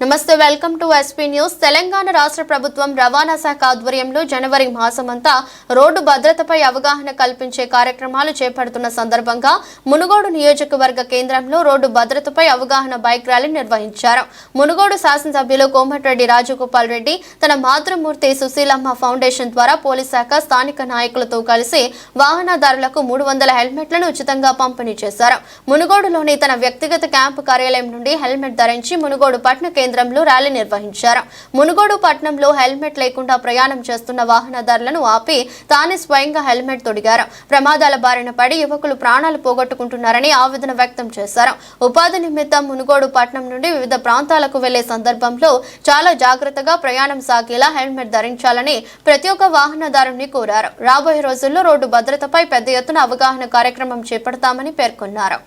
నమస్తే welcome to SP news Telangana రాష్ట్ర ప్రభుత్వం రవాణా శాఖ ఆధ్వర్యంలో జనవరి మాసమంతా రోడ్డు భద్రతపై అవగాహన కల్పించే కార్యక్రమాలు చేపడుతున్న సందర్భంగా మునుగోడు నియోజకవర్గ కేంద్రంలో రోడ్డు భద్రతపై అవగాహన బైక్ ర్యాలీ నిర్వహించారు. మునుగోడు శాసనసభ్యులు కోమటిరెడ్డి రాజగోపాల్ రెడ్డి తన మాతృమూర్తి సుశీలమ్మ ఫౌండేషన్ ద్వారా పోలీస్ శాఖ స్థానిక నాయకులతో కలిసి వాహనదారులకు మూడు వందల హెల్మెట్లను ఉచితంగా పంపిణీ చేశారు. మునుగోడులోని తన వ్యక్తిగత క్యాంపు కార్యాలయం నుండి హెల్మెట్ ధరించి మునుగోడు పట్టణ కేంద్రంలో ర్యాలీ నిర్వహించారు. మునుగోడు పట్టణంలో హెల్మెట్ లేకుండా ప్రయాణం చేస్తున్న వాహనదారులను ఆపి తానే స్వయంగా హెల్మెట్ తొడిగారు. ప్రమాదాల బారిన పడి యువకులు ప్రాణాలు పోగొట్టుకుంటున్నారని ఆవేదన వ్యక్తం చేశారు. ఉపాధి నిమిత్తం మునుగోడు పట్టణం నుండి వివిధ ప్రాంతాలకు వెళ్ళే సందర్భంలో చాలా జాగ్రత్తగా ప్రయాణం సాగేలా హెల్మెట్ ధరించాలని ప్రతి ఒక్క వాహనదారుని కోరారు. రాబోయే రోజుల్లో రోడ్డు భద్రతపై పెద్ద ఎత్తున అవగాహన కార్యక్రమం చేపడతామని పేర్కొన్నారు.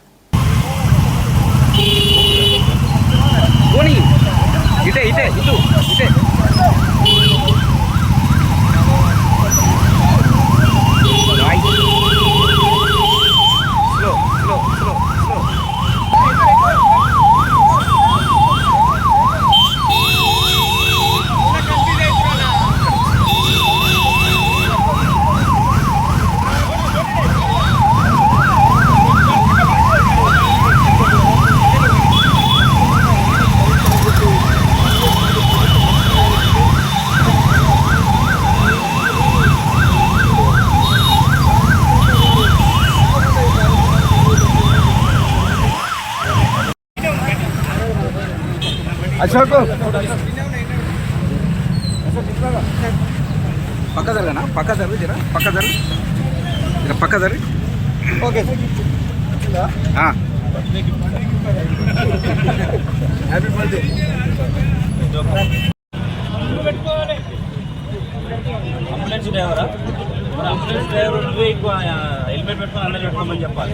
ఇటే ఇటే ఇటు ఇటే అశోక్. పక్క జరగనా? పక్క జరుగు జరా? పక్క జరుగు జర పక్క జరుగు ఓకే. ఆ. హ్యాపీ బర్త్డే అంబులెన్స్ డ్రైవరా? అంబులెన్స్ డ్రైవర్ హెల్మెట్ పెట్టుకొని అందరూ పెట్టుకోమని చెప్పాలి.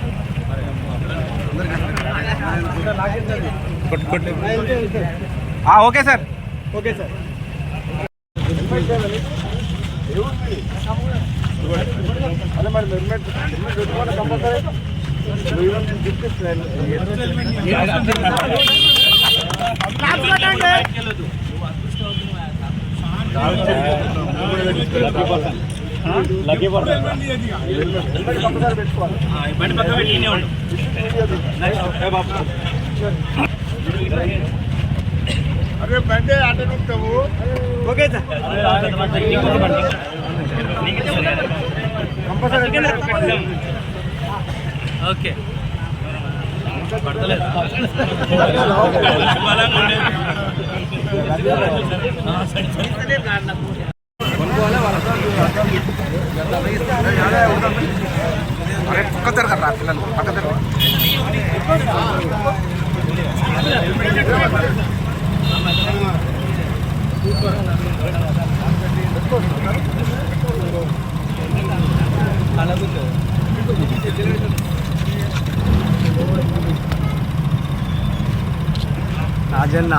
ఓకే సార్ ఓకే సార్ అదే మరి హెల్మెట్ హెల్మెట్ పెట్టుకోవాలి కంపల్సరీ కంపల్సరీ పెట్టుకోవాలి ఆ, ఈ బండి పక్క పెట్టి ఈయనే ఉండు అరే బండి ఆట నొక్కుతావు ఓకే సార్ కంపల్సరీ ఓకే పడతలేదు బలంగా ఉండేది. ఆ, సరే, సరే. అరే పక్క జరగరా పిల్లలు రాజన్న.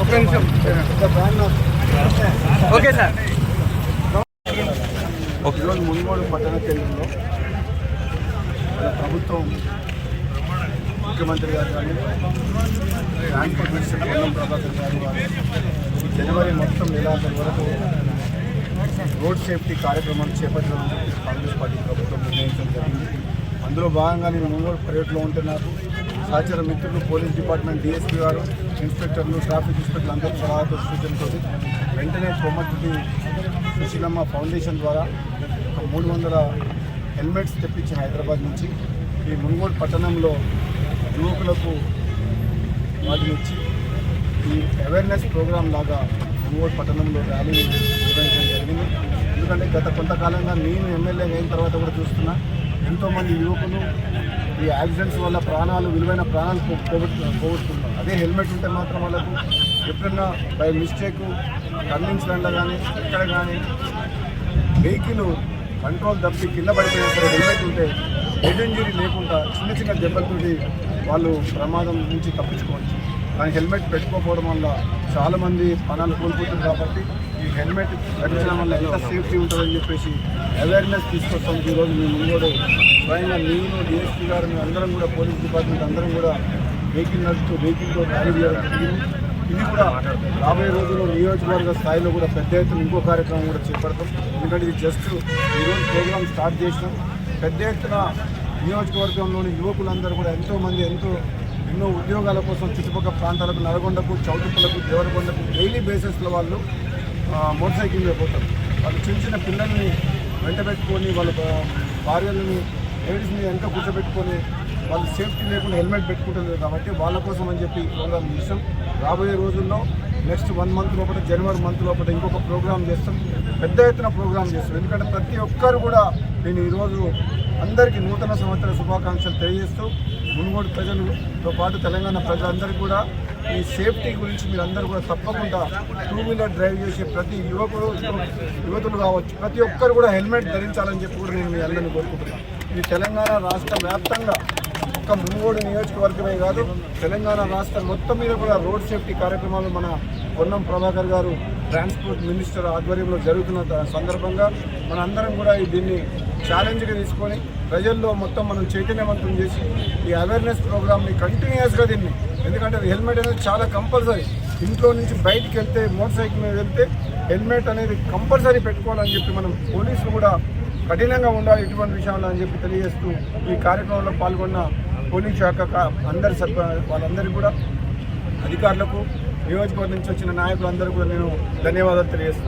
ఒక నిమిషం. Okay sir. ఈరోజు మున్గోడు పట్టణ కేంద్రంలో మన ప్రభుత్వం ముఖ్యమంత్రి గారు కానీ ట్రాన్స్పోర్ట్ మినిస్టర్ పొన్నం ప్రభాకర్ గారు జనవరి మొత్తం నెలాఖరు వరకు రోడ్ సేఫ్టీ కార్యక్రమం చేపట్టడం కాంగ్రెస్ పార్టీ ప్రభుత్వం నిర్ణయించడం జరిగింది. అందులో భాగంగా నేను మున్గోడు పర్యటనలో ఉంటున్నారు. సహచర మిత్రులు పోలీస్ డిపార్ట్మెంట్ డిఎస్పీ గారు ఇన్స్పెక్టర్లు ట్రాఫిక్ ఇన్స్పెక్టర్లు అందరూ సలహాతో సూచనతో వెంటనే కొమ్మటి సుశీలమ్మ ఫౌండేషన్ ద్వారా మూడు వందల హెల్మెట్స్ తెప్పించి హైదరాబాద్ నుంచి ఈ మున్గోడు పట్టణంలో యువకులకు వాటిని ఇచ్చి ఈ అవేర్నెస్ ప్రోగ్రామ్ లాగా ఒంగోలు పట్టణంలో ర్యాలీ నిర్వహించడం జరిగింది. ఎందుకంటే గత కొంతకాలంగా నేను ఎమ్మెల్యే అయిన తర్వాత కూడా చూస్తున్నా ఎంతోమంది యువకులు ఈ యాక్సిడెంట్స్ వల్ల ప్రాణాలు విలువైన ప్రాణాలు పో- అదే హెల్మెట్ ఉంటే మాత్రం వాళ్ళకు ఎప్పుడన్నా బై మిస్టేక్ టర్నింగ్స్ లండ కానీ ఎక్కడ కానీ వెహికల్ కంట్రోల్ తప్పి కింద పడిపోయినప్పుడు హెల్మెట్ ఉంటే హెడ్ ఇంజరీ లేకుండా చిన్న చిన్న దెబ్బలతోటి వాళ్ళు ప్రమాదం నుంచి తప్పించుకోవచ్చు. కానీ హెల్మెట్ పెట్టుకోకపోవడం వల్ల చాలామంది పనాలు కోల్పోతుంది కాబట్టి ఈ హెల్మెట్ ధరించడం వల్ల ఎంత సేఫ్టీ ఉంటుందని చెప్పేసి అవేర్నెస్ తీసుకొస్తాం. ఈరోజు మేము ముందు స్వయంగా నేను డిఎస్పీ గారు అందరం కూడా పోలీస్ డిపార్ట్మెంట్ అందరం కూడా వెహికల్ నడుస్తూ వెహికల్తో ర్యాలీ చేయడం జరిగింది. ఇది కూడా రాబోయే రోజుల్లో నియోజకవర్గ స్థాయిలో కూడా పెద్ద ఎత్తున ఇంకో కార్యక్రమం కూడా చేపడతాం. ఎందుకంటే ఇది జస్ట్ ఈరోజు ప్రోగ్రామ్ స్టార్ట్ చేసినాం. పెద్ద ఎత్తున నియోజకవర్గంలోని యువకులందరూ కూడా ఎంతోమంది ఎంతో ఎన్నో ఉద్యోగాల కోసం చుట్టుపక్కల ప్రాంతాలకు నల్గొండకు చౌటుప్పలకు దేవరకొండకు డైలీ బేసిస్లో వాళ్ళు మోటార్ సైకిల్ మీద పోతారు. వాళ్ళు చిన్న చిన్న పిల్లల్ని వెంటబెట్టుకొని వాళ్ళ భార్యలని లేడీస్ని మీద వెనక కూర్చోబెట్టుకొని వాళ్ళు సేఫ్టీ లేకుండా హెల్మెట్ పెట్టుకుంటలేదు కాబట్టి వాళ్ళ కోసం అని చెప్పి ఈ ప్రోగ్రామ్ చేస్తాం. రాబోయే రోజుల్లో నెక్స్ట్ వన్ మంత్ లోపల జనవరి మంత్ లోపల ఇంకొక ప్రోగ్రామ్ చేస్తాం. పెద్ద ఎత్తున ప్రోగ్రామ్ చేస్తాం. ఎందుకంటే ప్రతి ఒక్కరు కూడా నేను ఈరోజు అందరికీ నూతన సంవత్సర శుభాకాంక్షలు తెలియజేస్తూ మునుగోడు ప్రజలతో పాటు తెలంగాణ ప్రజలందరికీ కూడా ఈ సేఫ్టీ గురించి మీరు అందరూ కూడా తప్పకుండా టూ వీలర్ డ్రైవ్ చేసే ప్రతి యువకుడు యువతులు కావచ్చు ప్రతి ఒక్కరు కూడా హెల్మెట్ ధరించాలని చెప్పి కూడా నేను మీ అందరినీ కోరుకుంటున్నాను. ఇది తెలంగాణ రాష్ట్ర వ్యాప్తంగా ఒక్క మునుగోడు నియోజకవర్గమే కాదు తెలంగాణ రాష్ట్రం మొత్తం మీద కూడా రోడ్ సేఫ్టీ కార్యక్రమాలు మన పొన్నం ప్రభాకర్ గారు ట్రాన్స్పోర్ట్ మినిస్టర్ ఆధ్వర్యంలో జరుగుతున్న సందర్భంగా మన అందరం కూడా ఈ దీన్ని ఛాలెంజ్గా తీసుకొని ప్రజల్లో మొత్తం మనం చైతన్యవంతం చేసి ఈ అవేర్నెస్ ప్రోగ్రామ్ని కంటిన్యూస్గా దీన్ని ఎందుకంటే హెల్మెట్ అనేది చాలా కంపల్సరీ ఇంట్లో నుంచి బయటికి వెళ్తే మోటార్ సైకిల్ మీద వెళ్తే హెల్మెట్ అనేది కంపల్సరీ పెట్టుకోవాలని చెప్పి మనం పోలీసులు కూడా కఠినంగా ఉండాలి ఇటువంటి విషయంలో అని చెప్పి తెలియజేస్తూ ఈ కార్యక్రమంలో పాల్గొన్న పోలీస్ శాఖ అందరి సభ్య వాళ్ళందరికీ కూడా అధికారులకు నియోజకవర్గం నుంచి వచ్చిన నాయకులందరూ కూడా నేను ధన్యవాదాలు తెలియజేస్తున్నాను.